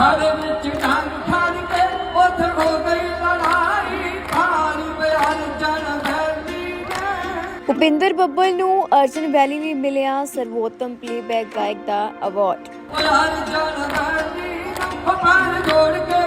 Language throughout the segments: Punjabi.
ਘਰ ਵਿੱਚ ਡੰਗ ਫੜ ਕੇ ਉੱਥੇ ਹੋ ਗਈ ਲੜਾਈ। ਖਾਲੀ ਬਿਆਨ ਜਨ ਧਰਤੀ ਨੇ। ਭੁਪਿੰਦਰ ਬੱਬਲ ਨੂੰ ਅਰਜਨ ਵੈਲੀ ਵੀ ਮਿਲਿਆ ਸਰਵੋਤਮ ਪਲੇਬੈਕ ਗਾਇਕ ਦਾ ਅਵਾਰਡ ਜਨ ਧਰਤੀ ਨੂੰ ਜੋੜ ਕੇ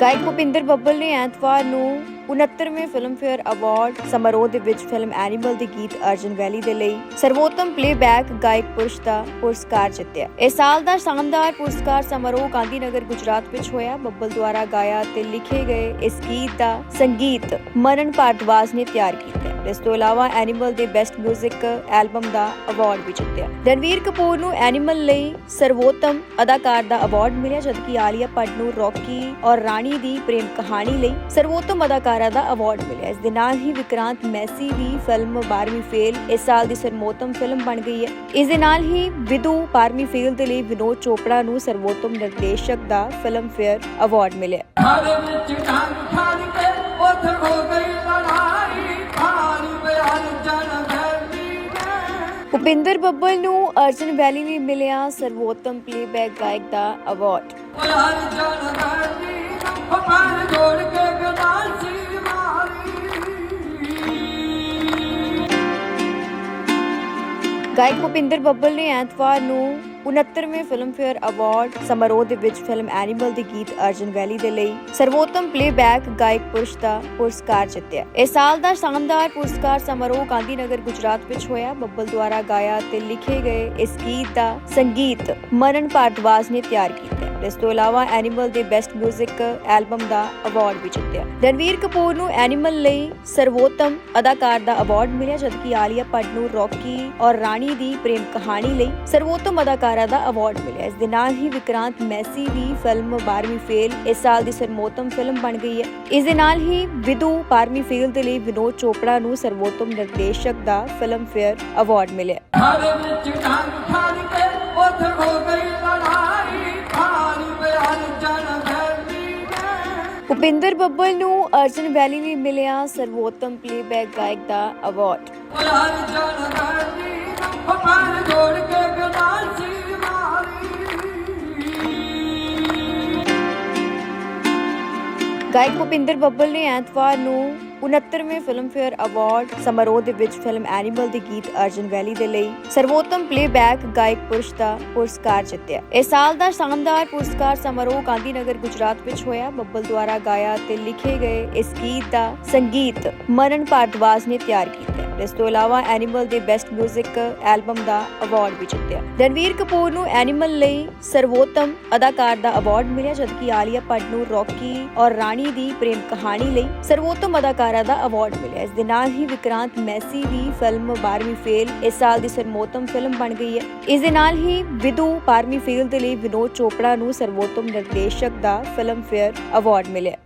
ਗਾਇਕ ਭੁਪਿੰਦਰ ਬੱਬਲ ਨੇ ਐਤਵਾਰ ਨੂੰ 69ਵੇਂ ਫਿਲਮਫੇਅਰ ਅਵਾਰਡ ਸਮਾਰੋਹ ਦੇ ਵਿੱਚ ਫਿਲਮ ਐਨੀਮਲ ਦੇ ਗੀਤ ਅਰਜਨ ਵੈਲੀ ਦੇ ਲਈ ਸਰਵੋਤਮ ਪਲੇਬੈਕ ਗਾਇਕ ਪੁਰਸ਼ ਦਾ ਪੁਰਸਕਾਰ ਜਿੱਤਿਆ। ਇਸ ਸਾਲ ਦਾ ਸ਼ਾਨਦਾਰ ਪੁਰਸਕਾਰ ਸਮਾਰੋਹ ਗਾਂਧੀਨਗਰ, ਗੁਜਰਾਤ ਵਿੱਚ ਹੋਇਆ। ਬੱਬਲ ਦੁਆਰਾ ਗਾਇਆ ਤੇ ਲਿਖੇ ਗਏ ਇਸ ਗੀਤ ਦਾ ਸੰਗੀਤ ਮਰਨ ਭਾਰਦਵਾਜ ਨੇ ਤਿਆਰ ਕੀਤਾ ਇਸ ਤੋਂ ਇਲਾਵਾ ਐਨੀਮਲ ਦੇ ਬੈਸਟ 뮤직 ਐਲਬਮ ਦਾ ਅਵਾਰਡ ਵੀ ਜਿੱਤਿਆ। ਰਣਵੀਰ ਕਪੂਰ ਨੂੰ ਐਨੀਮਲ ਲਈ ਸਰਵੋਤਮ ਅਦਾਕਾਰ ਦਾ ਅਵਾਰਡ ਮਿਲਿਆ, ਜਦਕਿ ਆਲੀਆ ਭੱਟ ਨੂੰ ਰੌਕੀ ਔਰ ਰਾਣੀ ਦੀ ਪ੍ਰੇਮ ਕਹਾਣੀ ਲਈ ਸਰਵੋਤਮ ਅਦਾਕਾਰਾ ਦਾ ਅਵਾਰਡ ਮਿਲਿਆ। ਇਸ ਦੇ ਨਾਲ ਹੀ ਵਿਕਰਾਂਤ ਮੈਸੀ ਦੀ ਫਿਲਮ 12ਵੀਂ ਫੇਲ ਇਸ ਸਾਲ ਦੀ ਸਰਵੋਤਮ ਫਿਲਮ ਬਣ ਗਈ ਹੈ। ਇਸ ਦੇ ਨਾਲ ਹੀ ਵਿਦੂ 12ਵੀਂ ਫੇਲ ਦੇ ਲਈ ਵਿਨੋਦ ਚੋਪੜਾ ਨੂੰ ਸਰਵੋਤਮ ਨਿਰਦੇਸ਼ਕ ਦਾ ਫਿਲਮ ਫੇਅਰ ਅਵਾਰਡ ਮਿਲਿਆ। ਨੇ ਭੁਪਿੰਦਰ ਬੱਬਲ ਨੂੰ ਅਰਜਨ ਵੈਲੀ ਵੀ ਮਿਲਿਆ ਸਰਵੋਤਮ ਪਲੇਬੈਕ ਗਾਇਕ ਦਾ ਅਵਾਰਡ ਨੂੰ ਗਾਇਕ ਭੁਪਿੰਦਰ ਬੱਬਲ ਨੇ ਐਤਵਾਰ ਨੂੰ 69ਵੇਂ ਫਿਲਮਫੇਅਰ ਅਵਾਰਡ ਸਮਾਰੋਹ ਦੇ ਵਿੱਚ ਫਿਲਮ ਐਨੀਮਲ ਦੇ ਗੀਤ ਅਰਜਨ ਵੈਲੀ ਦੇ ਲਈ ਸਰਵੋਤਮ ਪਲੇਬੈਕ ਗਾਇਕ ਪੁਰਸ਼ ਦਾ ਪੁਰਸਕਾਰ ਜਿੱਤਿਆ। ਇਸ ਸਾਲ ਦਾ ਸ਼ਾਨਦਾਰ ਪੁਰਸਕਾਰ ਸਮਾਰੋਹ ਗਾਂਧੀਨਗਰ, ਗੁਜਰਾਤ ਵਿੱਚ ਹੋਇਆ। ਬੱਬਲ ਦੁਆਰਾ ਗਾਇਆ ਤੇ ਲਿਖੇ ਗਏ ਇਸ ਗੀਤ ਦਾ ਸੰਗੀਤ ਮਰਨ ਭਾਰਦਵਾਜ ਨੇ ਤਿਆਰ ਕੀਤਾ। ਇਸ ਤੋਂ ਇਲਾਵਾ ਐਨੀਮਲ ਦੇ ਬੈਸਟ 뮤직 ਐਲਬਮ ਦਾ ਅਵਾਰਡ ਵੀ ਜਿੱਤਿਆ। ਰਣਵੀਰ ਕਪੂਰ ਨੂੰ ਐਨੀਮਲ ਲਈ ਸਰਵੋਤਮ ਅਦਾਕਾਰ ਦਾ ਅਵਾਰਡ ਮਿਲਿਆ, ਜਦਕਿ ਆਲੀਆ ਭੱਟ ਨੂੰ ਰੌਕੀ ਔਰ ਰਾਣੀ ਦੀ ਪ੍ਰੇਮ ਕਹਾਣੀ ਲਈ ਸਰਵੋਤਮ ਅਦਾਕਾਰਾ ਦਾ ਅਵਾਰਡ ਮਿਲਿਆ। ਇਸ ਦੇ ਨਾਲ ਹੀ ਵਿਕਰਾਂਤ ਮੈਸੀ ਦੀ ਫਿਲਮ 12ਵੀਂ ਫੇਲ ਇਸ ਸਾਲ ਦੀ ਸਰਵੋਤਮ ਫਿਲਮ ਬਣ ਗਈ ਹੈ। ਇਸ ਦੇ ਨਾਲ ਹੀ ਵਿਦੂ 12ਵੀਂ ਫੇਲ ਦੇ ਲਈ ਵਿਨੋਦ ਚੋਪੜਾ ਨੂੰ ਸਰਵੋਤਮ ਨਿਰਦੇਸ਼ਕ ਦਾ ਫਿਲਮ ਫੇਅਰ ਅਵਾਰਡ ਮਿਲਿਆ। ਘਰ ਵਿੱਚ ਡੰਗ ਫੜ ਕੇ ਉੱਥੇ ਹੋ ਗਈ ਭੁਪਿੰਦਰ ਬੱਬਲ ਨੂੰ ਅਰਜਨ ਵੈਲੀ ਨੇ ਮਿਲਿਆ ਸਰਵੋਤਮ ਪਲੇਬੈਕ ਗਾਇਕ ਦਾ ਅਵਾਰਡ ਗਾਇਕ ਭੁਪਿੰਦਰ ਬੱਬਲ ਨੇ ਐਤਵਾਰ ਨੂੰ 69ਵੇਂ ਫਿਲਮਫੇਅਰ ਅਵਾਰਡ ਸਮਾਰੋਹ ਦੇ ਵਿੱਚ ਫਿਲਮ ਐਨੀਮਲ ਦੇ ਗੀਤ ਅਰਜਨ ਵੈਲੀ ਦੇ ਲਈ ਸਰਵੋਤਮ ਪਲੇਬੈਕ ਗਾਇਕ ਪੁਰਸ਼ ਦਾ ਪੁਰਸਕਾਰ ਜਿੱਤਿਆ। ਇਸ ਸਾਲ ਦਾ ਸ਼ਾਨਦਾਰ ਪੁਰਸਕਾਰ ਸਮਾਰੋਹ ਗਾਂਧੀਨਗਰ, ਗੁਜਰਾਤ ਵਿੱਚ ਹੋਇਆ। ਬੱਬਲ ਦੁਆਰਾ ਗਾਇਆ ਤੇ ਲਿਖੇ ਗਏ ਇਸ ਗੀਤ ਦਾ ਸੰਗੀਤ ਮਰਨ ਭਾਰਦਵਾਜ ਨੇ ਤਿਆਰ ਕੀਤਾ। ਇਸ ਤੋਂ ਇਲਾਵਾ ਐਨੀਮਲ ਦੇ ਬੈਸਟ 뮤직 ਐਲਬਮ ਦਾ ਅਵਾਰਡ ਵੀ ਜਿੱਤਿਆ। ਰਣਵੀਰ ਕਪੂਰ ਨੂੰ ਐਨੀਮਲ ਲਈ ਸਰਵੋਤਮ ਅਦਾਕਾਰ ਦਾ ਅਵਾਰਡ ਮਿਲਿਆ, ਜਦਕਿ ਆਲੀਆ ਭੱਟ ਨੂੰ ਰੌਕੀ ਔਰ ਰਾਣੀ ਦੀ ਪ੍ਰੇਮ ਕਹਾਣੀ ਲਈ ਸਰਵੋਤਮ ਅਦਾਕਾਰਾ ਦਾ ਅਵਾਰਡ ਮਿਲਿਆ। ਇਸ ਦੇ ਨਾਲ ਹੀ ਵਿਕਰਾਂਤ ਮੈਸੀ ਦੀ ਫਿਲਮ 12ਵੀਂ ਫੇਲ ਇਸ ਸਾਲ ਦੀ ਸਰਵੋਤਮ ਫਿਲਮ ਬਣ ਗਈ ਹੈ। ਇਸ ਦੇ ਨਾਲ ਹੀ ਵਿਦੂ 12ਵੀਂ ਫੇਲ ਦੇ ਲਈ ਵਿਨੋਦ ਚੋਪੜਾ ਨੂੰ ਸਰਵੋਤਮ ਨਿਰਦੇਸ਼ਕ ਦਾ ਫਿਲਮ ਫੇਅਰ ਅਵਾਰਡ ਮਿਲਿਆ।